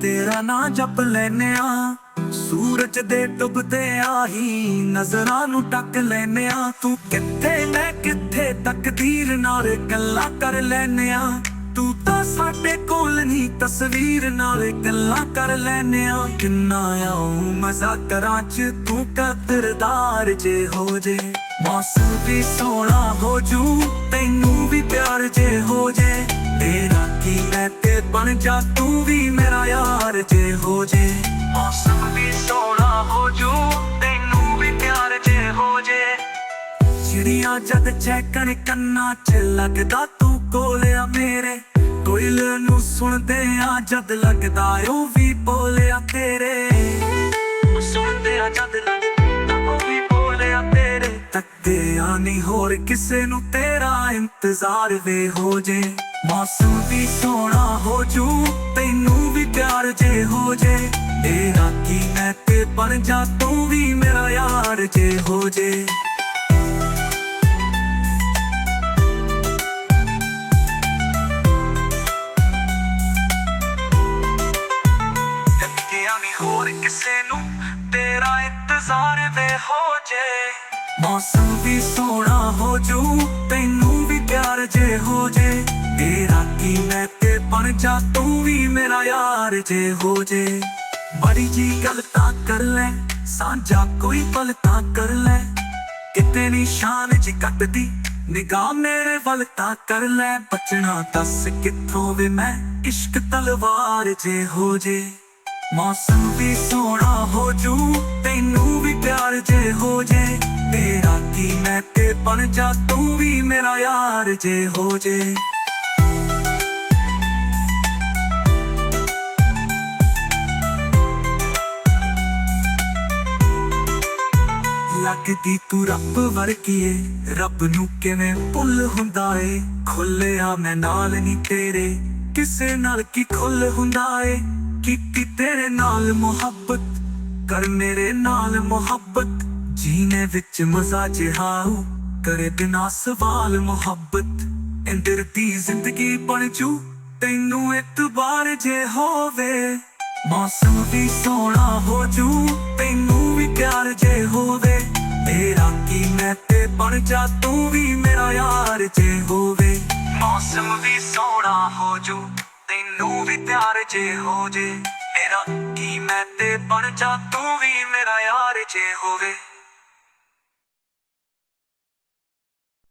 ਤੇਰਾ ਨਾਂ ਜਪ ਲੈਨੇ ਆ। ਸੂਰਜ ਦੇ ਡੁੱਬਦੇ ਆਹੀ ਨਜ਼ਰਾਂ ਨੂੰ ਟੱਕ ਲੈਨੇ ਆ। ਤੂੰ ਕਿੱਥੇ ਮੈਂ ਕਿੱਥੇ ਤਕਦੀਰ ਨਾਲ ਗੱਲਾਂ ਕਰ ਲੈਨੇ ਆ। ਤੂੰ ਤਾਂ ਸਾਡੇ ਕੋਲ ਨਹੀਂ, ਤਸਵੀਰ ਨਾਲ ਗੱਲਾਂ ਕਰ ਲੈਨੇ ਆ। ਕਿੰਨਾ ਆਉ ਮਜ਼ਾ ਕਰਾਂ ਚ, ਤੂੰ ਕਦਰਦਾਰ ਜੇ ਹੋ ਜੇ। ਮੌਸਮ ਵੀ ਸੋਹਣਾ ਹੋ ਜੂ, ਤੈਨੂੰ ਵੀ ਪਿਆਰ ਜੇ ਹੋ ਜੇ। ਤੇਰਾ ਕੀ ਮੈਂ ਬਣ ਜਾ ਤੂੰ ਵੀ ਮੇਰਾ ਯਾਰ ਜੇ ਹੋ ਜੇ। ਮੌਸਮ ਵੀ ਸੋਹਣਾ ਹੋ ਜੂ, ਤੈਨੂੰ ਵੀ ਪਿਆਰ ਜੇ ਹੋ ਜੇ। ਚਿੜੀਆਂ ਜਦ ਚੈਕਣ ਕੰਨਾਂ 'ਚ ਲੱਗਦਾ ਤੂੰ ਕੋਲ ਮੇਰੇ। ਕੋਇਲ ਨੂੰ ਸੁਣਦੇ ਆ ਜਦ ਲੱਗਦਾ ਉਹ ਵੀ ਬੋਲਿਆ ਤੇਰੇ। ਸੁਣਦੇ ਆ ਜਦ ਲੱਗਦਾ ਉਹ ਵੀ ਬੋਲਿਆ ਤੇਰੇ। ਤੱਕਦੇ ਆ ਨਹੀਂ ਹੋਰ ਕਿਸੇ ਨੂੰ ਤੇਰਾ ਇੰਤਜ਼ਾਰ ਵੇ ਹੋ ਜੇ। ਮੌਸਮ ਵੀ ਸੋਹਣਾ ਹੋ ਜੂ, ਤੈਨੂੰ ਵੀ ਪਿਆਰ ਜੇ ਹੋ ਜੇ। ਤੇਰਾ ਕੀ ਮੈਂ ਤੇ ਬਣ ਜਾ, ਤੂੰ ਵੀ ਮੇਰਾ ਯਾਰ ਜੇ ਹੋ ਜੇ। ਹੋਰ ਕਿਸੇ ਨੂੰ, ਤੇਰਾ ਇੰਤਜ਼ਾਰ ਵੇ ਹੋ ਜੇ। ਮੌਸਮ ਵੀ ਸੋਹਣਾ ਹੋ ਜੂ ਜੇ ਤੇਰਾ ਕੀ ਮੈਂ ਤੇ ਬਣ ਜਾ, ਤੂੰ ਵੀ ਮੇਰਾ ਯਾਰ ਜੇ ਹੋ ਜੇ। ਬੜੀ ਜੀ ਗੱਲ ਤਾਂ ਕਰ ਲੈ, ਸਾਂਝਾ ਕੋਈ ਪਲ ਤਾਂ ਕਰ ਲੈ। ਕਿਤੇ ਨਿਸ਼ਾਨ ਜੀ ਕੱਟਦੀ, ਨਿਗਾਹ ਮੇਰੇ ਵੱਲ ਤਾਂ ਕਰ ਲੈ। ਬਚਣਾ ਦੱਸ ਕਿੱਥੋਂ ਵੇ ਮੈਂ, ਇਸ਼ਕ ਤਲਵਾਰ ਜੇ ਹੋ ਜੇ। ਮੌਸਮ ਵੀ ਸੋਹਣਾ ਹੋ ਜੂ, ਤੈਨੂੰ ਵੀ ਪਿਆਰ ਜੇ ਹੋ ਜੇ। ਤੇਰਾ ਕੀ ਮੈਂ ਤੇ ਬਣ ਜਾ, ਤੂੰ ਵੀ ਮੇਰਾ ਯਾਰ ਜੇ ਹੋ ਜੇ। ਲੱਗਦੀ ਤੂੰ ਰੱਬ ਵਰਗੀਏ। ਰੱਬ ਨੂੰ ਕਿਵੇਂ ਭੁੱਲ ਹੁੰਦਾ ਏ? ਖੁੱਲਿਆ ਮੈਂ ਨਾਲ ਨਹੀਂ ਤੇਰੇ। ਕਿਸੇ ਨਾਲ ਕੀ ਖੁੱਲ ਹੁੰਦਾ ਏ? ਕੀਤੀ ਤੇਰੇ ਨਾਲ ਮੁਹੱਬਤ? ਕਰ ਮੇਰੇ ਨਾਲ ਮੁਹੱਬਤ। ਜੀਨੇ ਵਿੱਚ ਮਜ਼ਾ ਜਿਹਾਉ ਕਰੇ ਬਿਨਾ ਸਵਾਲ ਮੁਹੱਬਤ। ਇੰਦਰ ਦੀ ਜ਼ਿੰਦਗੀ ਬਣ ਜੂ, ਤੈਨੂੰ ਇਤਬਾਰ ਜੇ ਹੋਵੇ। ਮੌਸਮ ਵੀ ਸੋਹਣਾ ਹੋ ਜੂ, ਤੈਨੂੰ ਵੀ ਪਿਆਰ ਜੇ ਹੋਵੇ। ਤੇਰਾ ਕੀ ਮੈਂ ਤੇ ਬਣ ਜਾ, ਤੂੰ ਵੀ ਮੇਰਾ ਯਾਰ ਜੇ ਹੋਵੇ। ਮੌਸਮ ਵੀ ਸੋਹਣਾ ਹੋ ਜੂ, ਤੈਨੂੰ ਵੀ ਪਿਆਰ ਜੇ ਹੋ ਜੇ। ਤੇਰਾ ਕੀ ਮੈਂ ਤੇ ਬਣ ਜਾ, ਤੂੰ ਵੀ ਮੇਰਾ ਯਾਰ ਜੇ ਹੋਵੇ।